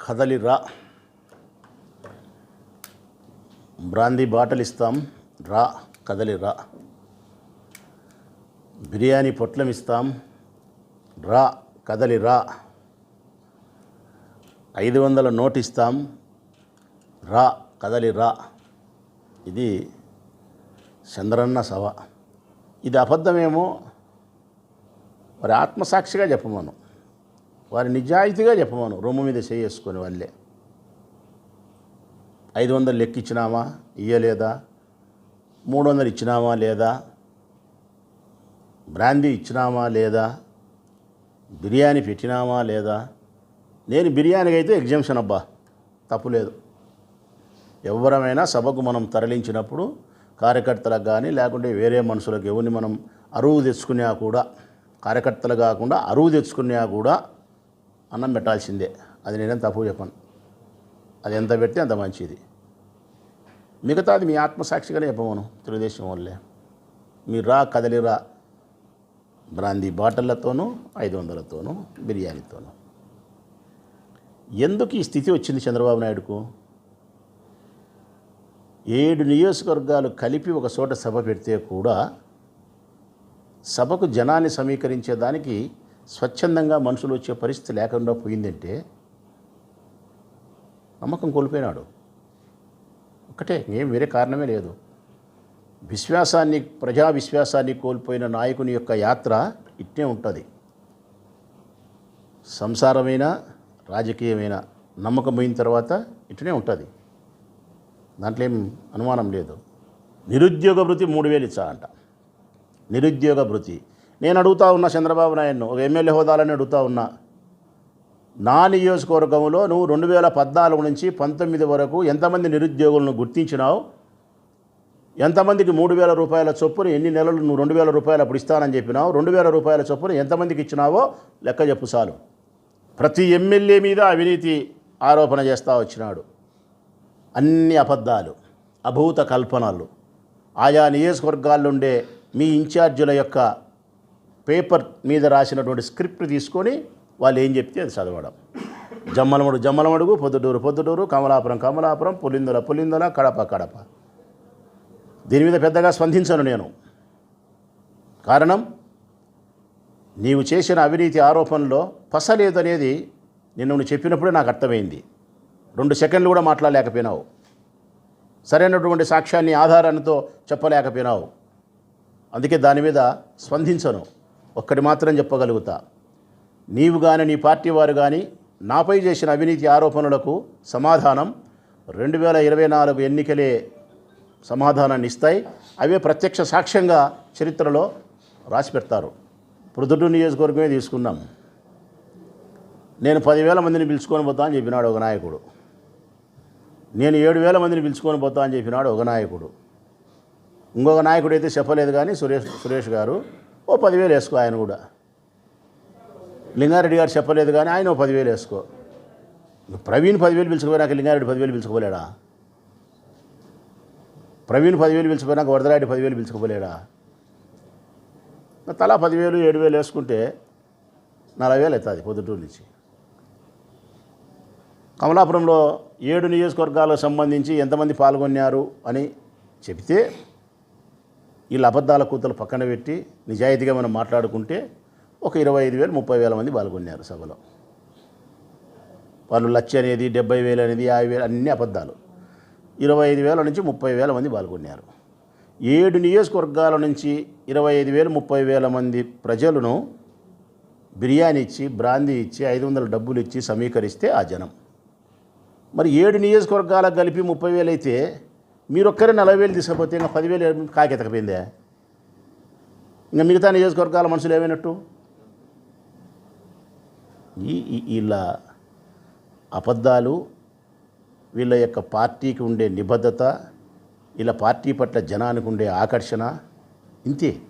కదలిరా బ్రాందీ బాటలు ఇస్తాం రా. కదలిరా బిర్యానీ పొట్లం ఇస్తాం రా. కదలిరా ఐదు వందల నోట్ ఇస్తాం రా. కదలిరా ఇది చంద్రన్న సభ. ఇది అబద్ధమేమో? మరి ఆత్మసాక్షిగా చెప్పమను. వారి నిజాయితీగా చెప్పమను. రొమ్ము మీద చేసుకొని వాళ్ళే. ఐదు వందలు లెక్కిచ్చినామా? ఇయ్యలేదా? మూడు వందలు ఇచ్చినామా? లేదా? బ్రాందీ ఇచ్చినామా? లేదా? బిర్యానీ పెట్టినామా? లేదా? నేను బిర్యానీకి అయితే ఎగ్జామ్షన్ అబ్బా. తప్పులేదు ఎవరమైనా సభకు మనం తరలించినప్పుడు కార్యకర్తలకు కానీ లేకుంటే వేరే మనుషులకు ఎవరిని మనం అరువు తెచ్చుకున్నా కూడా కార్యకర్తలు కాకుండా అరువు తెచ్చుకున్నా కూడా అన్నం పెట్టాల్సిందే. అది నేనేం తప్పు చెప్పను. అది ఎంత పెడితే అంత మంచిది. మిగతాది మీ ఆత్మసాక్షిగానే చెప్పమను తెలుగుదేశం వాళ్ళే. మీరు రా కదలిరా బ్రాందీ బాటిళ్ళతోనూ ఐదు వందలతోనూ బిర్యానీతోనూ. ఎందుకు ఈ స్థితి వచ్చింది చంద్రబాబు నాయుడుకు? ఏడు నియోజకవర్గాలు కలిపి ఒక చోట సభ పెడితే కూడా సభకు జనాన్ని సమీకరించేదానికి స్వచ్ఛందంగా మనుషులు వచ్చే పరిస్థితి లేకుండా పోయిందంటే నమ్మకం కోల్పోయినాడు. ఒకటే ఏం వేరే కారణమే లేదు. విశ్వాసాన్ని ప్రజా విశ్వాసాన్ని కోల్పోయిన నాయకుని యొక్క యాత్ర ఇట్నే ఉంటుంది. సంసారమైన రాజకీయమైన నమ్మకం పోయిన తర్వాత ఇట్నే ఉంటుంది. దాంట్లో ఏం అనుమానం లేదు. నిరుద్యోగ భృతి మూడు వేలు ఇచ్చా అంట నిరుద్యోగ భృతి నేను అడుగుతా ఉన్నా చంద్రబాబు నాయుడును ఒక ఎమ్మెల్యే హోదాలని అడుగుతా ఉన్నా. నా నియోజకవర్గంలో నువ్వు రెండు వేల పద్నాలుగు నుంచి పంతొమ్మిది వరకు ఎంతమంది నిరుద్యోగులను గుర్తించినావు? ఎంతమందికి మూడు వేల రూపాయల చొప్పున ఎన్ని నెలలు నువ్వు రెండు వేల రూపాయలు అప్పుడు ఇస్తానని చెప్పినావు? రెండు వేల రూపాయల చొప్పున ఎంతమందికి ఇచ్చినావో లెక్క చెప్పు చాలు. ప్రతి ఎమ్మెల్యే మీద అవినీతి ఆరోపణ చేస్తూ వచ్చినాడు. అన్ని అబద్ధాలు అభూత కల్పనలు. ఆయా నియోజకవర్గాల్లో ఉండే మీ ఇన్ఛార్జీల యొక్క పేపర్ మీద రాసినటువంటి స్క్రిప్ట్ తీసుకొని వాళ్ళు ఏం చెప్తే అది చదవడం. జమ్మలమడుగు జమ్మలమడుగు పొద్దుటూరు పొద్దుటూరు కమలాపురం కమలాపురం పులిందల పులిందల కడప కడప. దీని మీద పెద్దగా స్పందించను నేను. కారణం నీవు చేసిన అవినీతి ఆరోపణలో పసలేదు అనేది నిన్ను నువ్వు చెప్పినప్పుడే నాకు అర్థమైంది. రెండు సెకండ్లు కూడా మాట్లాడలేకపోయినావు. సరైనటువంటి సాక్ష్యాన్ని ఆధారాలతో చెప్పలేకపోయినావు. అందుకే దాని మీద స్పందించను. ఒక్కటి మాత్రం చెప్పగలుగుతా. నీవు కానీ నీ పార్టీ వారు కానీ నాపై చేసిన అవినీతి ఆరోపణలకు సమాధానం రెండు వేల ఇరవై నాలుగు ఎన్నికలే సమాధానాన్ని ఇస్తాయి. అవే ప్రత్యక్ష సాక్ష్యంగా చరిత్రలో రాసి పెడతారు. ప్రొద్దుటూరు నియోజకవర్గమే తీసుకున్నాం నేను పదివేల మందిని పిలుచుకొని పోతా అని చెప్పినాడు ఒక నాయకుడు. నేను ఏడు వేల మందిని పిలుచుకొని పోతా అని చెప్పినాడు ఒక నాయకుడు. ఇంకొక నాయకుడు అయితే చెప్పలేదు కానీ సురేష్ సురేష్ గారు ఓ పదివేలు వేసుకో ఆయన కూడా. లింగారెడ్డి గారు చెప్పలేదు కానీ ఆయన ఓ పదివేలు వేసుకో. ప్రవీణ్ పదివేలు పిలుచుకుపోయినాక లింగారెడ్డి పదివేలు పిలుచుకోలేడా ప్రవీణ్ పదివేలు పిలుచుకుపోయినాక వరదరాయుడు పదివేలు పిలుచుకోలేడా తలా పదివేలు ఏడు వేలు వేసుకుంటే నలభై వేలు అవుతుంది పొద్దుటూరు నుంచి. కమలాపురంలో ఏడు నియోజకవర్గాలకు సంబంధించి ఎంతమంది పాల్గొన్నారు అని చెబితే వీళ్ళ అబద్ధాల కూతలు పక్కన పెట్టి నిజాయితీగా మనం మాట్లాడుకుంటే ఒక ఇరవై ఐదు వేలు ముప్పై వేల మంది పాల్గొన్నారు సభలో. వాళ్ళు లక్ష అనేది డెబ్బై వేలు అనేది యాభై వేలు అన్ని అబద్ధాలు. ఇరవై ఐదు వేల నుంచి ముప్పై వేల మంది పాల్గొన్నారు. ఏడు నియోజకవర్గాల నుంచి ఇరవై ఐదు వేలు ముప్పై వేల మంది ప్రజలను బిర్యానీ ఇచ్చి బ్రాందీ ఇచ్చి ఐదు వందల డబ్బులు ఇచ్చి సమీకరిస్తే ఆ జనం. మరి ఏడు నియోజకవర్గాలకు కలిపి ముప్పై వేలు అయితే మీరు ఒక్కరే నలభై వేలు తీసుకపోతే ఇంకా పదివేలు కాకెతకపోయిందే ఇంకా మిగతా నియోజకవర్గాల మనుషులు ఏమైనట్టు? ఈ ఈ- వీళ్ళ అబద్ధాలు వీళ్ళ యొక్క పార్టీకి ఉండే నిబద్ధత వీళ్ళ పార్టీ పట్ల జనానికి ఉండే ఆకర్షణ ఇంతే.